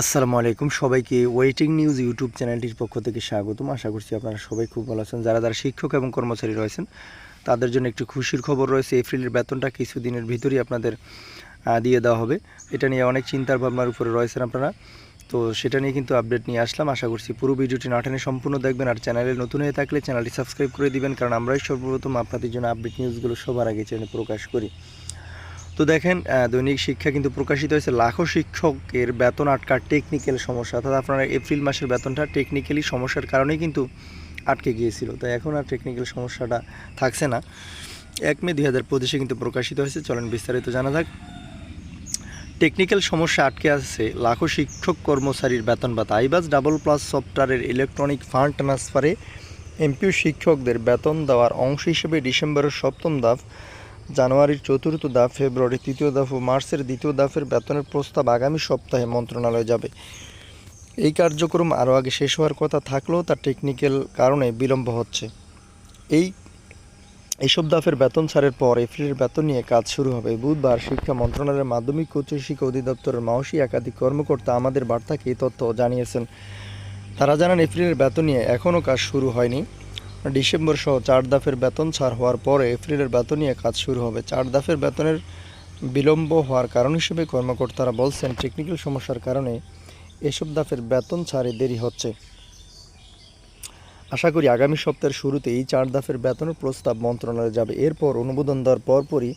আসসালামু আলাইকুম সবাইকে ওয়েটিং নিউজ ইউটিউব চ্যানেলটির পক্ষ থেকে স্বাগতম। আশা করছি আপনারা সবাই খুব ভালো আছেন। যারা যারা শিক্ষক এবং কর্মচারী রয়েছেন, তাদের জন্য একটু খুশির খবর রয়েছে। এপ্রিলের বেতনটা কিছুদিনের ভিতরেই আপনাদের দিয়ে দেওয়া হবে। এটা নিয়ে অনেক চিন্তার ভাবনার উপরে রয়েছেন আপনারা। তো সেটা নিয়ে কিন্তু আপডেট নিয়ে আসলাম। আশা করছি পুরো ভিডিওটি না টেনে সম্পূর্ণ দেখবেন। আর চ্যানেলে নতুন হয়ে থাকলে চ্যানেলটি সাবস্ক্রাইব করে দিবেন। কারণ আমরাই সর্বপ্রথম আপনাদের জন্য আপডেট নিউজগুলো সবার আগে চ্যানেলে প্রকাশ করি। তো দেখেন দৈনিক শিক্ষা কিন্তু প্রকাশিত হয়েছে। লাখো শিক্ষকের বেতন আটকার টেকনিক্যাল সমস্যা, অর্থাৎ আপনার এপ্রিল মাসের বেতনটা টেকনিক্যালি সমস্যার কারণেই কিন্তু আটকে গিয়েছিল। তো এখন আর টেকনিক্যাল সমস্যাটা থাকছে না। এক মে দুই হাজার পঁচিশে কিন্তু প্রকাশিত হয়েছে। চলেন বিস্তারিত জানা যাক। টেকনিক্যাল সমস্যা আটকে আছে লাখো শিক্ষক কর্মচারীর বেতন ভাতা। আইবাস ডাবল প্লাস সফটওয়্যারের ইলেকট্রনিক ফান্ড ট্রান্সফারে এমপিও শিক্ষকদের বেতন দেওয়ার অংশ হিসেবে ডিসেম্বরের সপ্তম ধাপ জানুয়ারির চতুর্থ ধাপ ফেব্রুয়ারির তৃতীয় ধাপ ও মার্চের দ্বিতীয় ধাপের বেতনের প্রস্তাব আগামী সপ্তাহে মন্ত্রণালয়ে যাবে। এই কার্যক্রম আরও আগে শেষ হওয়ার কথা থাকলেও তার টেকনিক্যাল কারণে বিলম্ব হচ্ছে। এই এইসব দাফের বেতন ছাড়ের পর এপ্রিলের বেতন নিয়ে কাজ শুরু হবে। বুধবার শিক্ষা মন্ত্রণালয়ের মাধ্যমিক ও উচ্চ শিক্ষা অধিদপ্তরের মাওসী একাধিক কর্মকর্তা আমাদের বার্তাকে এই তথ্য জানিয়েছেন। তারা জানান, এপ্রিলের বেতন নিয়ে এখনও কাজ শুরু হয়নি। ডিসেম্বর সহ চার দফের বেতন ছাড় হওয়ার পরে এপ্রিলের বেতন নিয়ে কাজ শুরু হবে। চার দফের বেতনের বিলম্ব হওয়ার কারণ হিসেবে কর্মকর্তারা বলছেন টেকনিক্যাল সমস্যার কারণে এসব দফের বেতন ছাড়ে দেরি হচ্ছে। আশা করি আগামী সপ্তাহের শুরুতে এই চার দফের বেতনের প্রস্তাব মন্ত্রণালয়ে যাবে। এরপর অনুমোদন দেওয়ার পরপরই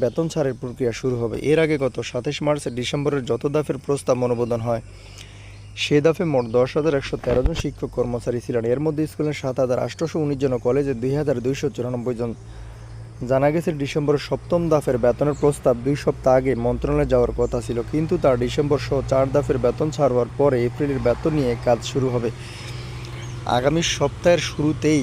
বেতন ছাড়ের প্রক্রিয়া শুরু হবে। এর আগে গত সাতাশ মার্চে ডিসেম্বরের যত দফের প্রস্তাব অনুমোদন হয় সে দফে মোট দশ হাজার একশো তেরো জন শিক্ষক কর্মচারী ছিলেন। এর মধ্যে স্কুলের সাত হাজার আটশোশো উনিশ জন কলেজে দুই হাজার দুইশো চুরানব্বই জন। জানা গেছে, ডিসেম্বরের সপ্তম দফের বেতনের প্রস্তাব দুই সপ্তাহ আগে মন্ত্রণালয়ে যাওয়ার কথা ছিল। কিন্তু তার ডিসেম্বর সহ চার দফের বেতন ছাড়বার পরে এপ্রিলের বেতন নিয়ে কাজ শুরু হবে। আগামী সপ্তাহের শুরুতেই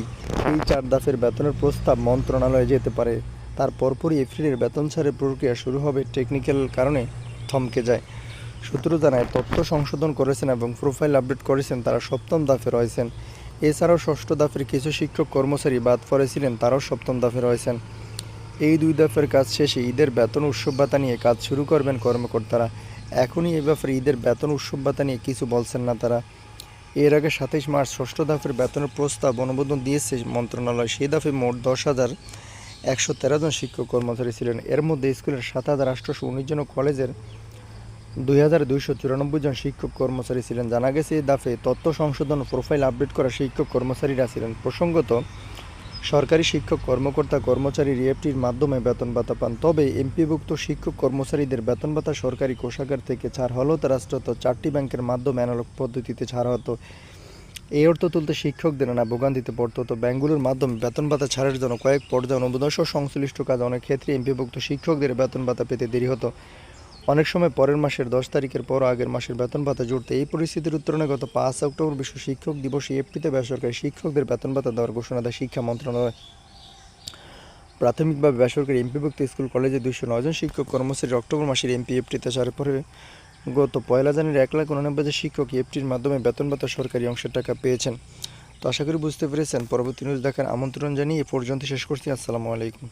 এই চার দফের বেতনের প্রস্তাব মন্ত্রণালয়ে যেতে পারে। তার পরপরই এপ্রিলের বেতন ছাড়ের প্রক্রিয়া শুরু হবে। টেকনিক্যাল কারণে থমকে যায়। সূত্র জানায়, তথ্য সংশোধন করেছেন এবং প্রোফাইল আপডেট করেছেন তারা সপ্তম দাফে রয়েছেন। এছাড়াও ষষ্ঠ দাফের কিছু শিক্ষক কর্মচারী বাদ পড়েছিলেন, তারাও সপ্তম দফে রয়েছেন। এই দুই দফের কাজ শেষে ঈদের বেতন উৎসব ভাতা নিয়ে কাজ শুরু করবেন কর্মকর্তারা। এখনই এই ব্যাপারে ঈদের বেতন উৎসব ভাতা নিয়ে কিছু বলছেন না তারা। এর আগে সাতাইশ মার্চ ষষ্ঠ দফের বেতনের প্রস্তাব অনুমোদন দিয়েছে মন্ত্রণালয়। সেই দফে মোট দশ হাজার একশো তেরো জন শিক্ষক কর্মচারী ছিলেন। এর মধ্যে স্কুলের সাত হাজার আটশোশো উনিশ জন কলেজের দুই হাজার দুইশো চুরানব্বই জন শিক্ষক কর্মচারী ছিলেন। জানা গেছে, এই দাফে তথ্য সংশোধন প্রোফাইল আপডেট করা শিক্ষক কর্মচারীরা ছিলেন। প্রসঙ্গত, সরকারি শিক্ষক কর্মকর্তা কর্মচারী রিএফটির মাধ্যমে বেতন ভাতা পান, তবে এমপিভুক্ত শিক্ষক কর্মচারীদের বেতন ভাতা সরকারি কোষাগার থেকে ছাড় হলেও তা রাষ্ট্রত চারটি ব্যাংকের মাধ্যমে অ্যানালগ পদ্ধতিতে ছাড় হতো। এই অর্থ তুলতে শিক্ষকদের না ভোগান্তিতে পড়ত। তো ব্যাংকগুলোর মাধ্যমে বেতন ভাতা ছাড়ের জন্য কয়েক পর্যায়ে অনুমোদন সংশ্লিষ্ট কাজ অনেক ক্ষেত্রে এমপিভুক্ত শিক্ষকদের বেতন ভাতা পেতে দেরি হতো। অনেক সময় পরের মাসের দশ তারিখের পর আগের মাসের বেতন ভাতা জুড়তে এই পরিস্থিতির উত্তরণে গত পাঁচ অক্টোবর বিশ্ব শিক্ষক দিবসে এফটিতে বেসরকারি শিক্ষকদের বেতন ভাতা দেওয়ার ঘোষণা দেয় শিক্ষা মন্ত্রণালয়। প্রাথমিকভাবে বেসরকারি এমপিভুক্ত স্কুল কলেজে দুইশো নয়জন শিক্ষক কর্মচারী অক্টোবর মাসের এমপি এফটিতে ছাড়ের পরে গত পয়লা জানুয়ারি এক লাখ উনানব্বই শিক্ষক এফটির মাধ্যমে বেতন ভাতা সরকারি অংশের টাকা পেয়েছেন। তো আশা করি বুঝতে পেরেছেন। পরবর্তী নিউজ দেখার আমন্ত্রণ জানিয়ে এ পর্যন্ত শেষ করছি। আসসালামু আলাইকুম।